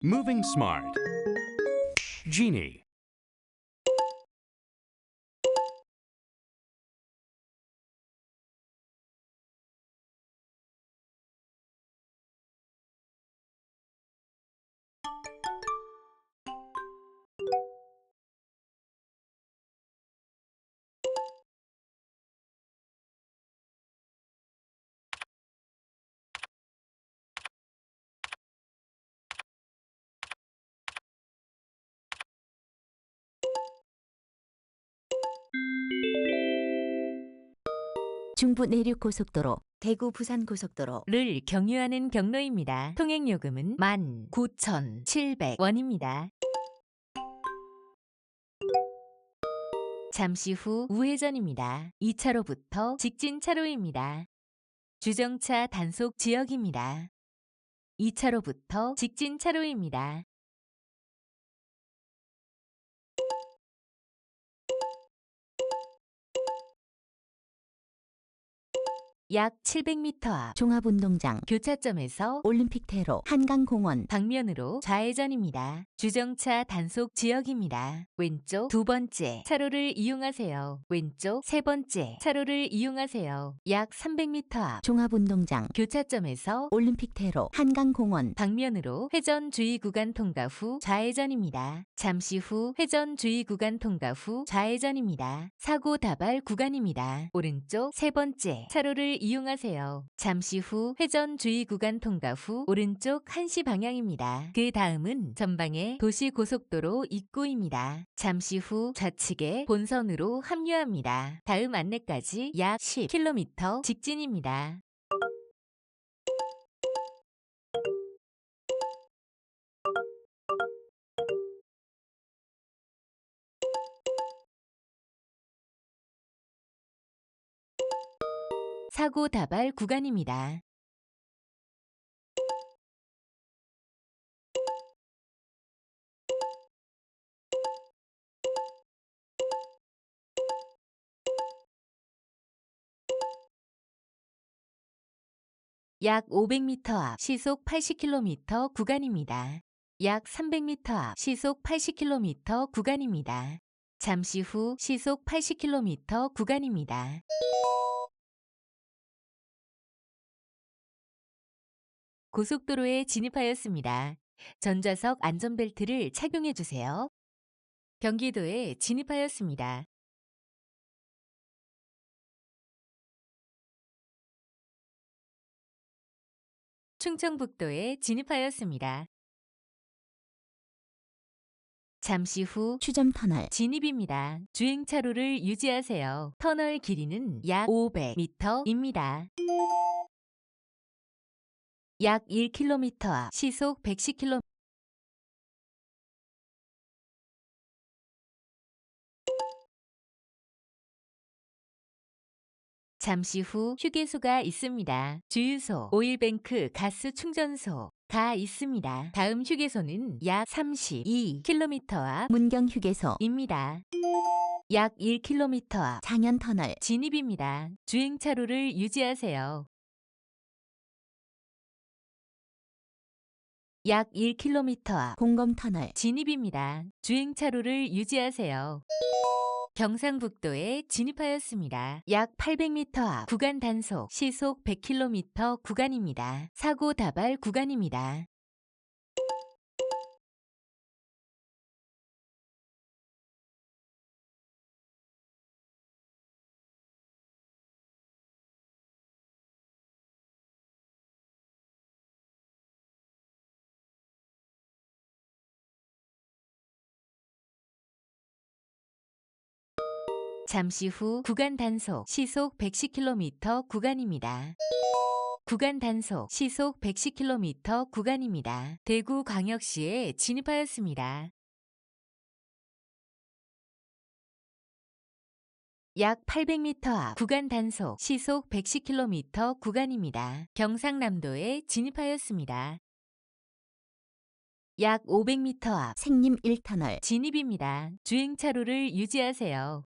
Moving smart. Genie. 중부 내륙 고속도로, 대구 부산 고속도로, 를 경유하는 경로입니다. 통행 요금은 19,700원입니다. 잠시 후 우회전입니다. 2차로부터 직진 차로입니다. 주정차 단속 지역입니다. 2차로부터 직진 차로입니다. 약 700m 앞 종합운동장, 교차점에서 올림픽대로, 한강공원, 방면으로 좌회전입니다. 주정차 단속 지역입니다. 왼쪽 두 번째 차로를 이용하세요. 왼쪽 세 번째 차로를 이용하세요. 약 300m 앞 종합운동장, 교차점에서 올림픽대로, 한강공원, 방면으로 회전 주의 구간 통과 후 좌회전입니다. 잠시 후 회전 주의 구간 통과 후 좌회전입니다. 사고 다발 구간입니다. 오른쪽 세 번째 차로를 이용하세요. 잠시 후 회전 주의 구간 통과 후 오른쪽 1시 방향입니다. 그 다음은 전방의 도시 고속도로 입구입니다. 잠시 후 좌측에 본선으로 합류합니다. 다음 안내까지 약 10km 직진입니다. 사고 다발 구간입니다. 약 500m 앞 시속 80km 구간입니다. 약 300m 앞 시속 80km 구간입니다. 잠시 후 시속 80km 구간입니다. 고속도로에 진입하였습니다. 전좌석 안전벨트를 착용해 주세요. 경기도에 진입하였습니다. 충청북도에 진입하였습니다. 잠시 후 추점 터널, 진입입니다. 주행차로를 유지하세요. 터널 길이는 약 500m입니다. 약 1km 앞 시속 110km 잠시 후 휴게소가 있습니다. 주유소, 오일뱅크 가스 충전소 가 있습니다. 다음 휴게소는 약 32km 앞 문경휴게소, 입니다. 약 1km 앞 장현터널, 진입입니다. 주행차로를 유지하세요. 약 1km 앞 공검터널, 진입입니다. 주행차로를 유지하세요. 경상북도에 진입하였습니다. 약 800m 앞 구간 단속 시속 100km 구간입니다. 사고 다발 구간입니다. 잠시 후 구간 단속 시속 110km 구간입니다. 구간 단속 시속 110km 구간입니다. 대구 광역시에 진입하였습니다. 약 800m 앞 구간 단속 시속 110km 구간입니다. 경상남도에 진입하였습니다. 약 500m 앞 생림 1터널, 진입입니다. 주행차로를 유지하세요.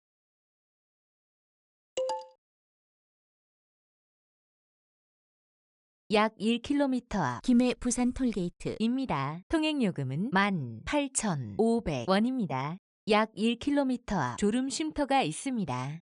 약 1km 앞 김해 부산 톨게이트 입니다. 통행요금은 18,500원입니다. 약 1km 앞 졸음 쉼터가 있습니다.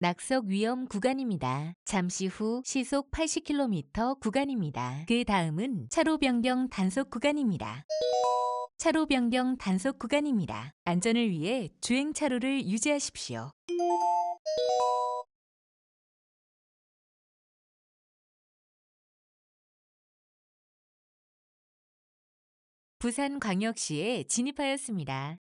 낙석 위험 구간입니다. 잠시 후 시속 80km 구간입니다. 그 다음은 차로 변경 단속 구간입니다. 차로 변경 단속 구간입니다. 안전을 위해 주행 차로를 유지하십시오. 부산광역시에 진입하였습니다.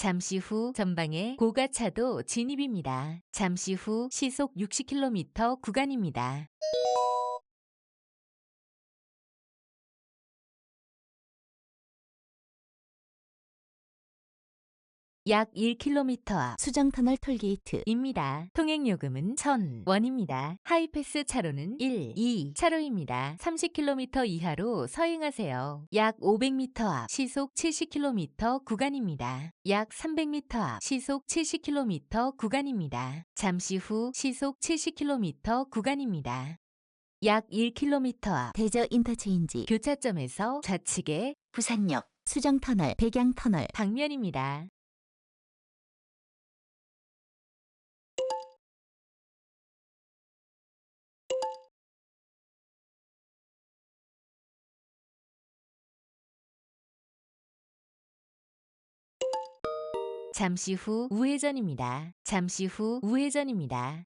잠시 후 전방에 고가차도 진입입니다. 잠시 후 시속 60km 구간입니다. 약 1km 앞 수정 터널 톨게이트 입니다. 통행요금은 1,000원입니다. 하이패스 차로는 1, 2 차로입니다. 30km 이하로 서행하세요. 약 500m 앞 시속 70km 구간입니다. 약 300m 앞 시속 70km 구간입니다. 잠시 후 시속 70km 구간입니다. 약 1km 앞 대저 인터체인지 교차점에서 좌측에 부산역 수정터널 백양터널 방면입니다. 잠시 후 우회전입니다. 잠시 후 우회전입니다.